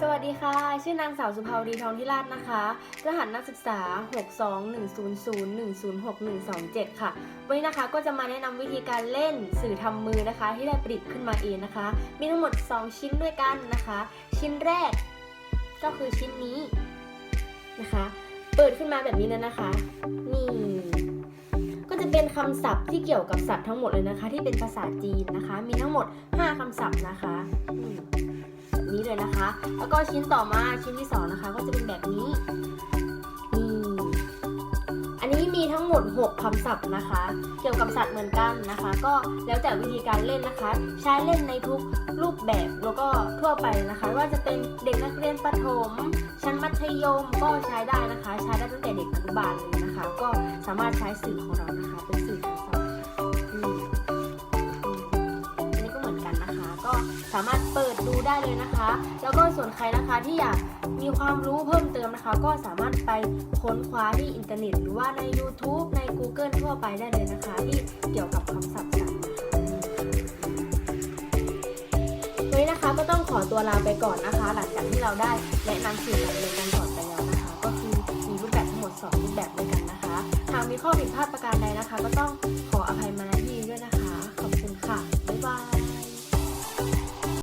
สวัสดีค่ะ ชื่อนางสาวสุภาวดีทองทิราชนะคะ รหัสนักศึกษา 62100106127 ค่ะ วันนี้นะคะก็จะมาแนะนำวิธีการเล่นสื่อทำมือนะคะ ที่ได้ประดิษฐ์ขึ้นมาเองนะคะ มีทั้งหมด 2 ชิ้นด้วยกันนะคะ ชิ้นแรก ก็คือชิ้นนี้นะคะ เปิดขึ้นมาแบบนี้เลยนะคะ นี่ ก็จะเป็นคำศัพท์ที่เกี่ยวกับสัตว์ทั้งหมดเลยนะคะ ที่เป็นภาษาจีนนะคะ มีทั้งหมด 5คำศัพท์นะคะอืม นี้เลยนะคะ แล้วก็ชิ้นต่อมาชิ้นที่สองนะคะ ก็จะเป็นแบบนี้นี่อันนี้มีทั้งหมด 6คำศัพท์นะคะ เกี่ยวกับสัตว์เหมือนกันนะคะ ก็แล้วแต่วิธีการเล่นนะคะ ใช้เล่นในทุกรูปแบบแล้วก็ทั่วไปนะคะ ว่าจะเป็นเด็กนักเรียนประถม ชั้นมัธยมก็ใช้ได้นะคะ ใช้ได้ตั้งแต่เด็กอนุบาลเลยนะคะ ก็สามารถใช้สื่อของเรานะคะ เป็นสื่อภาษาอืม สามารถเปิดดูได้เลยนะคะ แล้วก็ส่วนใครนะคะที่อยากมีความรู้เพิ่มเติมนะคะ ก็สามารถไปค้นคว้าที่อินเทอร์เน็ต หรือว่าใน YouTube ใน Google ทั่วไปได้เลยนะคะ ที่เกี่ยวกับคำศัพท์สัตว์นะคะวันนี้นะคะก็ต้องขอตัวลาไปก่อนนะคะ หลังจากที่เราได้แนะนำสื่อการเรียนกันก่อนไปแล้วนะคะ ก็คือมีรูปแบบทั้งหมด 2 รูปแบบด้วยกันนะคะ หากมีข้อผิดพลาดประการใดนะคะ ก็ต้อง